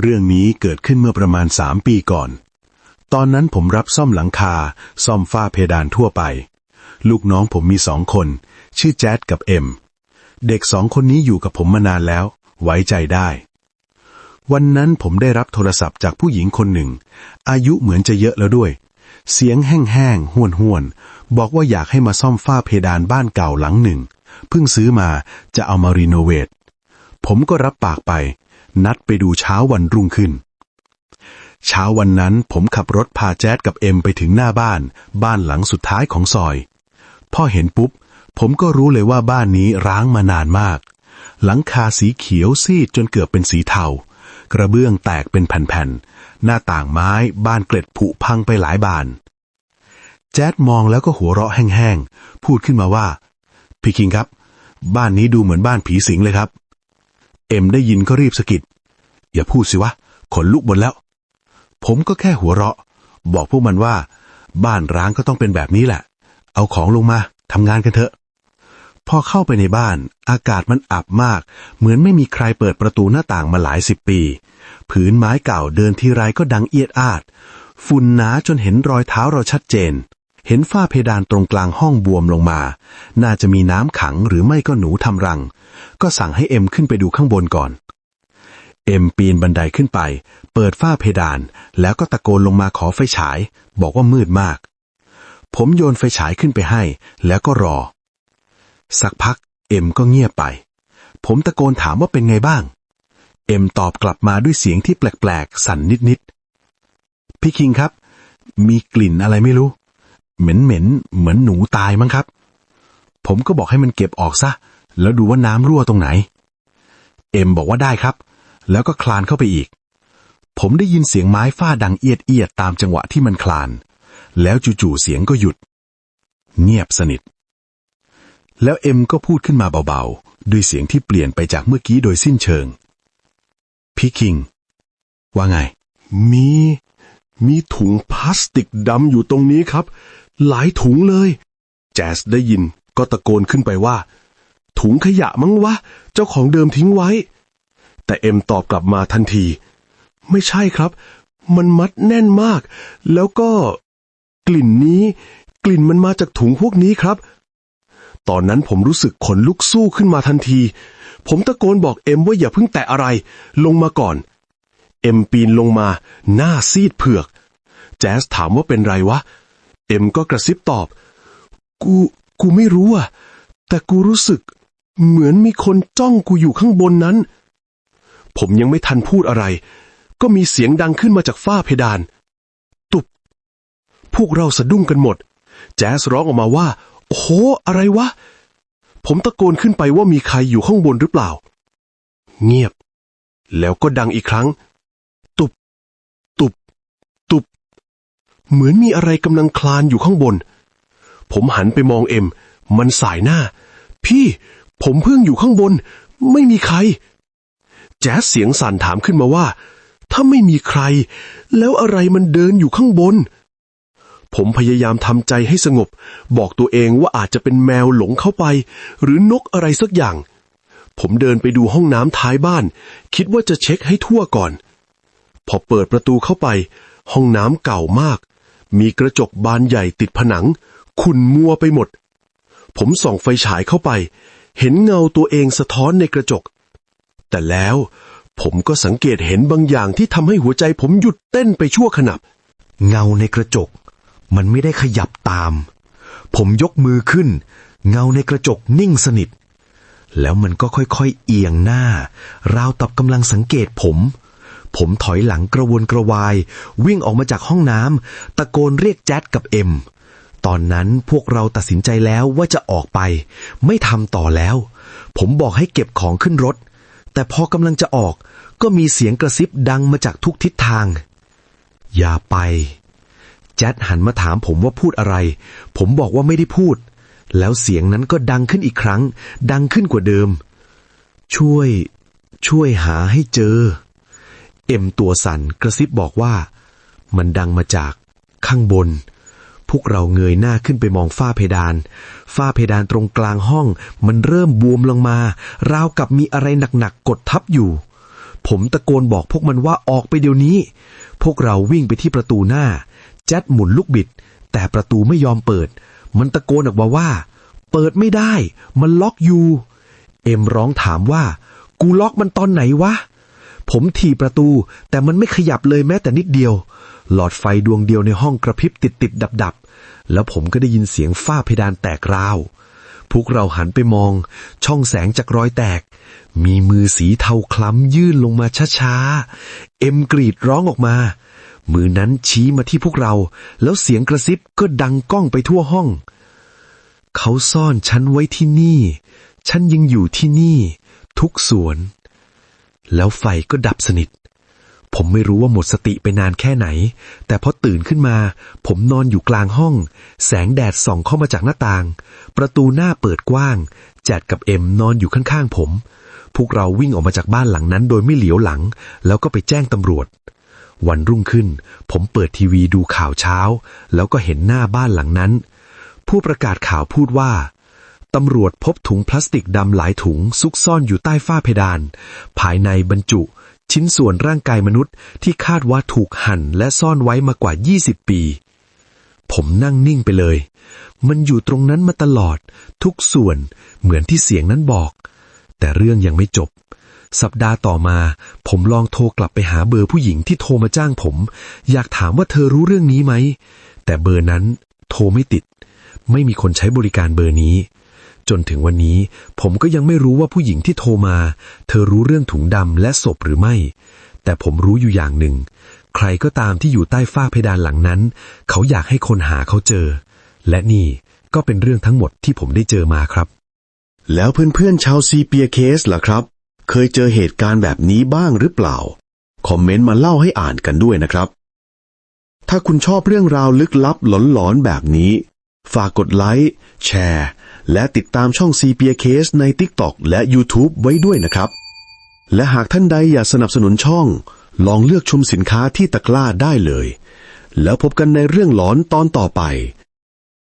เรื่องนี้เกิดขึ้นเมื่อประมาณสามปีก่อน ตอนนั้นผมรับซ่อมหลังคา ซ่อมฝ้าเพดานทั่วไป ลูกน้องผมมีสองคน ชื่อแจ๊ดกับเอ็ม เด็กสองคนนี้อยู่กับผมมานานแล้ว ไว้ใจได้ วันนั้นผมได้รับโทรศัพท์จากผู้หญิงคนหนึ่ง อายุเหมือนจะเยอะแล้วด้วย เสียงแห้งๆห้วนๆ บอกว่าอยากให้มาซ่อมฝ้าเพดานบ้านเก่าหลังหนึ่ง เพิ่งซื้อมาจะเอามารีโนเวทผมก็รับปากไป นัดไปดูเช้าวันรุ่งขึ้น เช้าวันนั้นผมขับรถพาแจ๊ดกับเอ็มไปถึงหน้าบ้าน บ้านหลังสุดท้ายของซอย พ่อเห็นปุ๊บ ผมก็รู้เลยว่าบ้านนี้ร้างมานานมาก หลังคาสีเขียวซีดจนเกือบเป็นสีเทากระเบื้องแตกเป็นแผ่นๆ หน้าต่างไม้บ้านเกล็ดผุพังไปหลายบาน แจ๊ดมองแล้วก็หัวเราะแห้งๆ พูดขึ้นมาว่า พี่คิงครับ บ้านนี้ดูเหมือนบ้านผีสิงเลยครับ เอ็มได้ยินก็รีบสะกิด อย่าพูดสิวะ ขนลุกหมดแล้ว ผมก็แค่หัวเราะ บอกพวกมันว่า บ้านร้างก็ต้องเป็นแบบนี้แหละ เอาของลงมาทำงานกันเถอะ พอเข้าไปในบ้าน อากาศมันอับมาก เหมือนไม่มีใครเปิดประตูหน้าต่างมาหลายสิบปี ผืนไม้เก่าเดินทีไรก็ดังเอียดอาด ฝุ่นหนาจนเห็นรอยเท้าเราชัดเจน เห็นฝ้าเพดานตรงกลางห้องบวมลงมา น่าจะมีน้ำขังหรือไม่ก็หนูทำรัง ก็สั่งให้เอ็มขึ้นไปดูข้างบนก่อน เอ็มปีนบันไดขึ้นไป เปิดฝ้าเพดาน แล้วก็ตะโกนลงมาขอไฟฉาย บอกว่ามืดมาก ผมโยนไฟฉายขึ้นไปให้ แล้วก็รอ สักพัก เอ็มก็เงียบไป ผมตะโกนถามว่าเป็นไงบ้าง เอ็มตอบกลับมาด้วยเสียงที่แปลกๆ สั่นนิดๆพี่คิงครับ มีกลิ่นอะไรไม่รู้ เหม็นๆเหมือนหนูตายมั้งครับ ผมก็บอกให้มันเก็บออกซะ แล้วดูว่าน้ำรั่วตรงไหน เอ็มบอกว่าได้ครับ แล้วก็คลานเข้าไปอีก ผมได้ยินเสียงไม้ฟาดังเอียดเอียดๆตามจังหวะที่มันคลาน แล้วจู่ๆเสียงก็หยุด เงียบสนิท แล้วเอ็มก็พูดขึ้นมาเบาๆ ด้วยเสียงที่เปลี่ยนไปจากเมื่อกี้โดยสิ้นเชิง พี่คิง ว่าไง มี มีถุงพลาสติกดำอยู่ตรงนี้ครับ หลายถุงเลย แจสได้ยินก็ตะโกนขึ้นไปว่า ถุงขยะมั้งวะ เจ้าของเดิมทิ้งไว้ แต่เอ็มตอบกลับมาทันที ไม่ใช่ครับ มันมัดแน่นมาก แล้วก็กลิ่นนี้ กลิ่นมันมาจากถุงพวกนี้ครับ ตอนนั้นผมรู้สึกขนลุกสู้ขึ้นมาทันที ผมตะโกนบอกเอ็มว่าอย่าเพิ่งแตะอะไร ลงมาก่อน เอ็มปีนลงมา หน้าซีดเผือก แจ๊สถามว่าเป็นไรวะเเอ็มก็กระซิบตอบ กู กูไม่รู้อะ แต่กูรู้สึก เหมือนมีคนจ้องกูอยู่ข้างบนนั้น ผมยังไม่ทันพูดอะไร ก็มีเสียงดังขึ้นมาจากฝ้าเพดาน ตุบ พวกเราสะดุ้งกันหมด แจ๊สร้องออกมาว่า โอ้โห อะไรวะ ผมตะโกนขึ้นไปว่ามีใครอยู่ข้างบนหรือเปล่า เงียบ แล้วก็ดังอีกครั้ง ตุบ ตุบ ตุบ เหมือนมีอะไรกำลังคลานอยู่ข้างบน ผมหันไปมองเอ็ม มันสายหน้า พี่ ผมเพิ่งอยู่ข้างบน ไม่มีใคร แจ๊สเสียงสั่นถามขึ้นมาว่า ถ้าไม่มีใคร แล้วอะไรมันเดินอยู่ข้างบน ผมพยายามทำใจให้สงบ บอกตัวเองว่าอาจจะเป็นแมวหลงเข้าไป หรือนกอะไรสักอย่าง ผมเดินไปดูห้องน้ำท้ายบ้าน คิดว่าจะเช็คให้ทั่วก่อน พอเปิดประตูเข้าไป ห้องน้ำเก่ามาก มีกระจกบานใหญ่ติดผนัง ขุ่นมัวไปหมด ผมส่องไฟฉายเข้าไป เห็นเงาตัวเองสะท้อนในกระจก แต่แล้วผมก็สังเกตเห็นบางอย่างที่ทำให้หัวใจผมหยุดเต้นไปชั่วขณะเงาในกระจก มันไม่ได้ขยับตาม ผมยกมือขึ้น เงาในกระจกนิ่งสนิท แล้วมันก็ค่อยๆเอียงหน้าราวตับกำลังสังเกตผม ผมถอยหลังกระวนกระวาย วิ่งออกมาจากห้องน้ำตะโกนเรียกแจ๊ดกับเอ็ม ตอนนั้นพวกเราตัดสินใจแล้วว่าจะออกไป ไม่ทำต่อแล้ว ผมบอกให้เก็บของขึ้นรถ แต่พอกำลังจะออกก็มีเสียงกระซิบดังมาจากทุกทิศทาง อย่าไป แจ๊ดหันมาถามผมว่าพูดอะไร ผมบอกว่าไม่ได้พูด แล้วเสียงนั้นก็ดังขึ้นอีกครั้ง ดังขึ้นกว่าเดิม ช่วย ช่วยหาให้เจอ เอ็มตัวสั่นกระซิบบอกว่า มันดังมาจากข้างบน พวกเราเงยหน้าขึ้นไปมองฝ้าเพดาน ฝ้าเพดานตรงกลางห้อง มันเริ่มบวมลงมา ราวกับมีอะไรหนักๆกดทับอยู่ ผมตะโกนบอกพวกมันว่าออกไปเดี๋ยวนี้ พวกเราวิ่งไปที่ประตูหน้า แจ็ดหมุนลูกบิด แต่ประตูไม่ยอมเปิด มันตะโกนออกมาว่า เปิดไม่ได้ มันล็อกอยู่ เอ็มร้องถามว่า กูล็อกมันตอนไหนวะ ผมถีบประตู แต่มันไม่ขยับเลยแม้แต่นิดเดียว หลอดไฟดวงเดียวในห้องกระพริบติดติดดับดับแล้วผมก็ได้ยินเสียงฝ้าเพดานแตกราว พวกเราหันไปมอง ช่องแสงจากรอยแตก มีมือสีเทาคล้ำยื่นลงมาช้าๆ เอ็มกรีดร้องออกมา มือนั้นชี้มาที่พวกเรา แล้วเสียงกระซิบก็ดังก้องไปทั่วห้อง เขาซ่อนฉันไว้ที่นี่ ฉันยังอยู่ที่นี่ ทุกส่วน แล้วไฟก็ดับสนิท ผมไม่รู้ว่าหมดสติไปนานแค่ไหน แต่พอตื่นขึ้นมา ผมนอนอยู่กลางห้อง แสงแดดส่องเข้ามาจากหน้าต่าง ประตูหน้าเปิดกว้าง แจดกับเอ็มนอนอยู่ข้างๆผม พวกเราวิ่งออกมาจากบ้านหลังนั้นโดยไม่เหลียวหลัง แล้วก็ไปแจ้งตำรวจวันรุ่งขึ้น ผมเปิดทีวีดูข่าวเช้า แล้วก็เห็นหน้าบ้านหลังนั้น ผู้ประกาศข่าวพูดว่า ตำรวจพบถุงพลาสติกดำหลายถุงซุกซ่อนอยู่ใต้ฝ้าเพดาน ภายในบรรจุ ชิ้นส่วนร่างกายมนุษย์ที่คาดว่าถูกหั่นและซ่อนไว้มากว่า 20 ปี ผมนั่งนิ่งไปเลย มันอยู่ตรงนั้นมาตลอด ทุกส่วนเหมือนที่เสียงนั้นบอก แต่เรื่องยังไม่จบ สัปดาห์ต่อมา ผมลองโทรกลับไปหาเบอร์ผู้หญิงที่โทรมาจ้างผม อยากถามว่าเธอรู้เรื่องนี้ไหม แต่เบอร์นั้นโทรไม่ติด ไม่มีคนใช้บริการเบอร์นี้ จนถึงวันนี้ ผมก็ยังไม่รู้ว่าผู้หญิงที่โทรมา เธอรู้เรื่องถุงดำและศพหรือไม่ แต่ผมรู้อยู่อย่างหนึ่ง ใครก็ตามที่อยู่ใต้ฝ้าเพดานหลังนั้น เขาอยากให้คนหาเขาเจอ และนี่ก็เป็นเรื่องทั้งหมดที่ผมได้เจอมาครับ แล้วเพื่อนๆชาวซีเปียเคสล่ะครับ เคยเจอเหตุการณ์แบบนี้บ้างหรือเปล่า คอมเมนต์มาเล่าให้อ่านกันด้วยนะครับ ถ้าคุณชอบเรื่องราวลึกลับหลอนๆแบบนี้ ฝากกดไลค์แชร์ และติดตามช่องซีเปียเคสใน TikTok และ YouTube ไว้ด้วยนะครับ และหากท่านใดอยากสนับสนุนช่อง ลองเลือกชมสินค้าที่ตะกร้าได้เลย แล้วพบกันในเรื่องหลอนตอนต่อไป